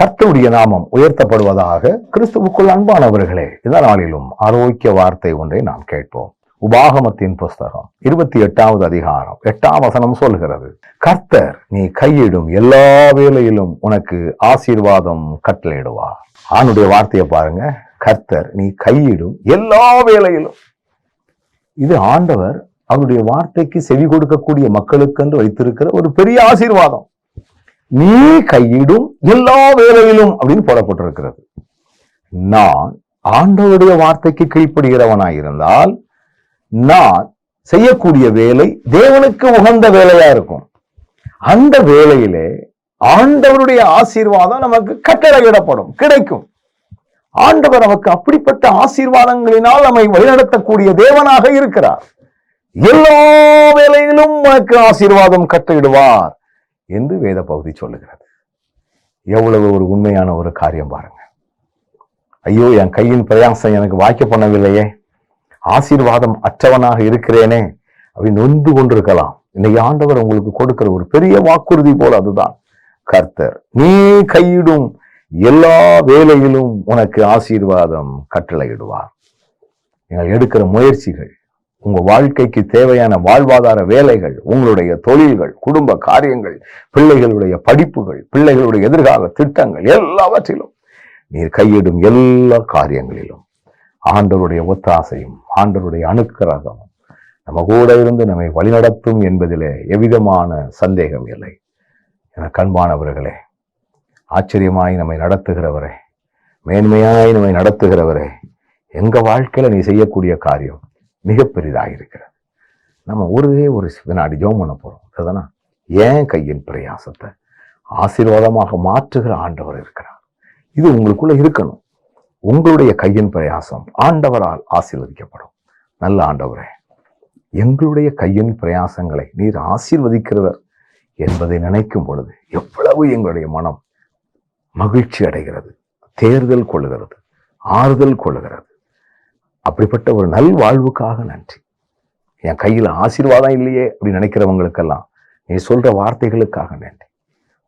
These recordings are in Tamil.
கர்த்தருடைய நாமம் உயர்த்தப்படுவதாக கிறிஸ்துவுக்குள் அன்பானவர்களே இந்த நாளிலும் ஆரோக்கிய வார்த்தை ஒன்றை நாம் கேட்போம். உபாகமத்தின் புஸ்தகம் இருபத்தி எட்டாவது அதிகாரம் எட்டாம் வசனம் சொல்கிறது கர்த்தர் நீ கையிடும் எல்லா வேலையிலும் உனக்கு ஆசீர்வாதம் கட்டளையிடுவார் ஆணுடைய வார்த்தையை பாருங்க கர்த்தர் நீ கையிடும் எல்லா வேலையிலும். இது ஆண்டவர் அவருடைய வார்த்தைக்கு செவி கொடுக்கக்கூடிய மக்களுக்கென்று வைத்திருக்கிற ஒரு பெரிய ஆசீர்வாதம். நீ கையிடும் எல்லா வேலையிலும் அப்படின்னு போடப்பட்டிருக்கிறது. நான் ஆண்டவருடைய வார்த்தைக்கு கீழ்ப்படுகிறவனாயிருந்தால் நான் செய்யக்கூடிய வேலை தேவனுக்கு உகந்த வேலையா இருக்கும். அந்த வேலையிலே ஆண்டவருடைய ஆசீர்வாதம் நமக்கு கட்டளையிடப்படும் கிடைக்கும். ஆண்டவர் நமக்கு அப்படிப்பட்ட ஆசீர்வாதங்களினால் நம்மை வழிநடத்தக்கூடிய தேவனாக இருக்கிறார். எல்லா வேலையிலும் உனக்கு ஆசீர்வாதம் கட்டளையிடுவார். என்று வேத பகுதி சொல்லுகிறது. எவ்வளவு ஒரு உண்மையான ஒரு காரியம் பாருங்க. ஐயோ என் கையின் பிரயாசம் எனக்கு வாய்க்க பண்ணவில்லையே. ஆசீர்வாதம் அற்றவனாக இருக்கிறேனே அப்படின்னு நொந்து கொண்டிருக்கலாம். இன்னைக்கு ஆண்டவர் உங்களுக்கு கொடுக்கிற ஒரு பெரிய வாக்குறுதி போல அதுதான். கர்த்தர் நீ கையிடும் எல்லா வேலையிலும் உனக்கு ஆசீர்வாதம் கட்டளையிடுவார். நீங்கள் எடுக்கிற முயற்சிகள் உங்க வாழ்க்கைக்கு தேவையான வாழ்வாதார வேலைகள் உங்களுடைய தொழில்கள் குடும்ப காரியங்கள் பிள்ளைகளுடைய படிப்புகள் பிள்ளைகளுடைய எதிர்கால திட்டங்கள் எல்லாவற்றிலும் நீர் கையிடும் எல்லா காரியங்களிலும். ஆண்டவருடைய ஒத்தாசையும் ஆண்டவருடைய அணுக்கரகமும் நம்ம கூட இருந்து நம்மை வழிநடத்தும் என்பதிலே எவ்விதமான சந்தேகம் இல்லை. என கண்பானவர்களே ஆச்சரியமாய் நம்மை நடத்துகிறவரே மேன்மையாய் நம்மை நடத்துகிறவரே எங்க வாழ்க்கையில நீ செய்யக்கூடிய காரியம்? மிக பெரிதாக இருக்கிறது நம்ம ஒரே ஒரு வினாடி ஜோம் பண்ண போகிறோம் அதுதானா? ஏன் கையின் பிரயாசத்தை? ஆசீர்வாதமாக மாற்றுகிற ஆண்டவர் இருக்கிறார். இது உங்களுக்குள்ள இருக்கணும். உங்களுடைய கையின் பிரயாசம் ஆண்டவரால் ஆசீர்வதிக்கப்படும். நல்ல ஆண்டவரே எங்களுடைய கையின் பிரயாசங்களை நீர் ஆசீர்வதிக்கிறவர் என்பதை நினைக்கும் பொழுது எவ்வளவு எங்களுடைய மனம் மகிழ்ச்சி அடைகிறது தேர்தல் கொள்ளுகிறது ஆறுதல் கொள்ளுகிறது. அப்படிப்பட்ட ஒரு நல் வாழ்வுக்காக நன்றி. என் கையில் ஆசீர்வாதம் இல்லையே அப்படின்னு நினைக்கிறவங்களுக்கெல்லாம் நீ சொல்கிற வார்த்தைகளுக்காக நன்றி.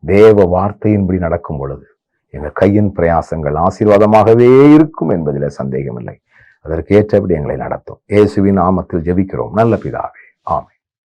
தேவ வார்த்தையின்படி நடக்கும் பொழுது எங்கள் கையின் பிரயாசங்கள் ஆசீர்வாதமாகவே இருக்கும் என்பதில் சந்தேகமில்லை. அதற்கு ஏற்றபடி எங்களை நடத்தும். இயேசுவின் நாமத்தில் ஜெபிக்கிறோம். நல்ல பிதாவே. ஆமை